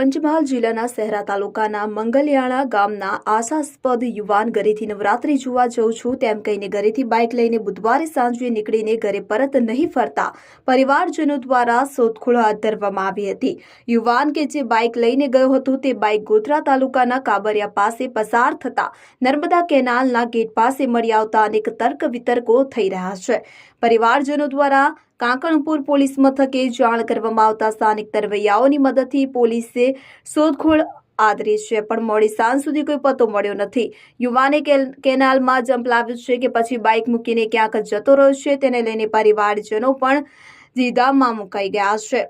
પંચમહાલ જિલ્લાના શહેરા તાલુકાના મંગલયાણા ગામના આશાસ્પદ યુવાન ઘરેથી નવરાત્રી જોવા જઉં છું. તેમ કહીને ઘરેથી બાઇક લઈને બુધવારે સાંજે નીકળીને ઘરે પરત નહીં ફરતા પરિવારજનો દ્વારા શોધખોળ હાથ ધરવામાં આવી હતી. યુવાન કે જે બાઇક લઈને ગયો હતો તે બાઇક ગોધરા તાલુકાના કાબરિયા પાસે પસાર થતા નર્મદા કેનાલના ગેટ પાસે મળી આવતા અનેક તર્ક વિતર્કો થઈ રહ્યા છે. પરિવારજનો દ્વારા કાંકણપુર પોલીસ મથકે જાણ કરવામાં આવતા સ્થાનિક તરવૈયાઓની મદદથી પોલીસે શોધખોળ આદરી છે, પણ મોડી સાંજ સુધી કોઈ પતો મળ્યો નથી. યુવાને કેનાલમાં જંપ લાવ્યું છે કે પછી બાઇક મૂકીને ક્યાંક જતો રહ્યો છે, તેને લઈને પરિવારજનો પણ દીધામાં મુકાઈ ગયા છે.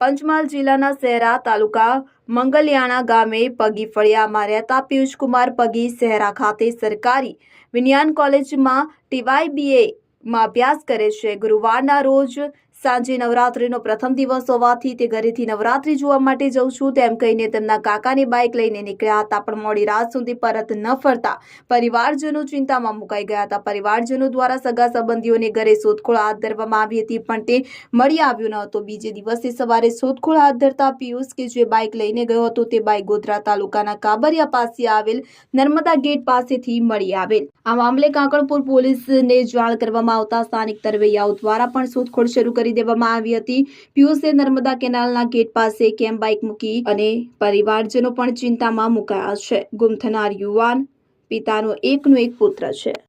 પંચમહાલ જિલ્લાના શહેરા તાલુકા મંગલિયાણા ગામે પગી ફળિયામાં રહેતા પિયુષકુમાર પગી શહેરા ખાતે સરકારી વિજ્ઞાન કોલેજમાં ટીવાયબીએ માં અભ્યાસ કરે છે. ગુરુવારના રોજ સાંજે નવરાત્રીનો પ્રથમ દિવસ હોવાથી તે ઘરેથી નવરાત્રી જોવા માટે જઉં છું. તેમ કહીને તેમના કાકાની બાઇક લઈને નીકળ્યા હતા, પણ મોડી રાત સુધી પરત ન ફરતા. પરિવારજનો ચિંતામાં મુકાઈ ગયા હતા. પરિવારજનો દ્વારા સગા સંબંધીઓને ઘરે શોધખોળ હાથ ધરવામાં આવી હતી, પણ તે મળી આવ્યો ન હતો. બીજે દિવસે સવારે શોધખોળ હાથ ધરતા પિયુષ, કે જે બાઇક લઈને ગયો હતો, તે બાઇક ગોધરા તાલુકાના કાબરિયા પાસે આવેલ નર્મદા ગેટ પાસેથી મળી આવેલ. આ મામલે કાંકણપુર પોલીસને જાણ કરવામાં આવતા સ્થાનિક તરવૈયાઓ દ્વારા પણ શોધખોળ શરૂ કરી દેવામાં આવી હતી. પિયુષે નર્મદા કેનાલના ગેટ પાસે કેમ બાઇક મૂકી અને પરિવારજનો પણ ચિંતામાં મુકાયા છે. ગુમ થનાર યુવાન, પિતાનો એકનો એક પુત્ર છે.